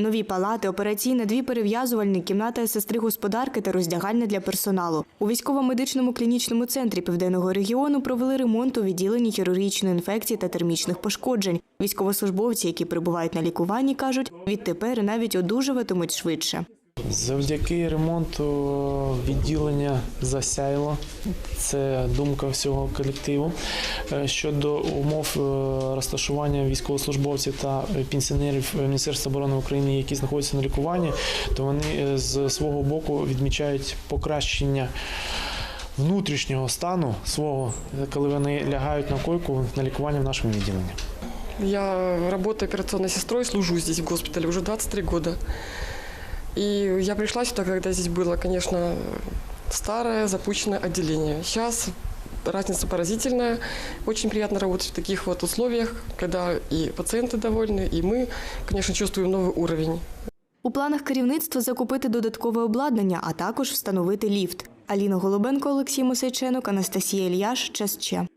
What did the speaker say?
Нові палати, операційна, дві перев'язувальні, кімната сестри господарки та роздягальня для персоналу. У військово-медичному клінічному центрі південного регіону провели ремонт у відділенні хірургічної інфекції та термічних пошкоджень. Військовослужбовці, які перебувають на лікуванні, кажуть, відтепер навіть одужуватимуть швидше. Завдяки ремонту відділення засяяло. Це думка всього колективу. Е, Щодо умов е, розташування військовослужбовців та пенсіонерів Міністерства оборони України, які знаходяться на лікуванні, то вони е, з свого боку відмічають покращення. Внутрішнього стану свого, коли вони лягають на койку на лікування в нашому відділенні. Я работаю операционной сестрой, служу здесь в госпитале уже 23 года. И я пришла сюда, когда здесь было, конечно, старое запущенное отделение. Сейчас разница поразительная. Очень приятно работать в таких вот условиях, когда и пациенты довольны, и мы, конечно, чувствуем новый уровень. У планах керівництва закупити додаткове обладнання, а також встановити ліфт. Аліна Голубенко, Олексій Мосейченок, Анастасія Ільяш. Час ще.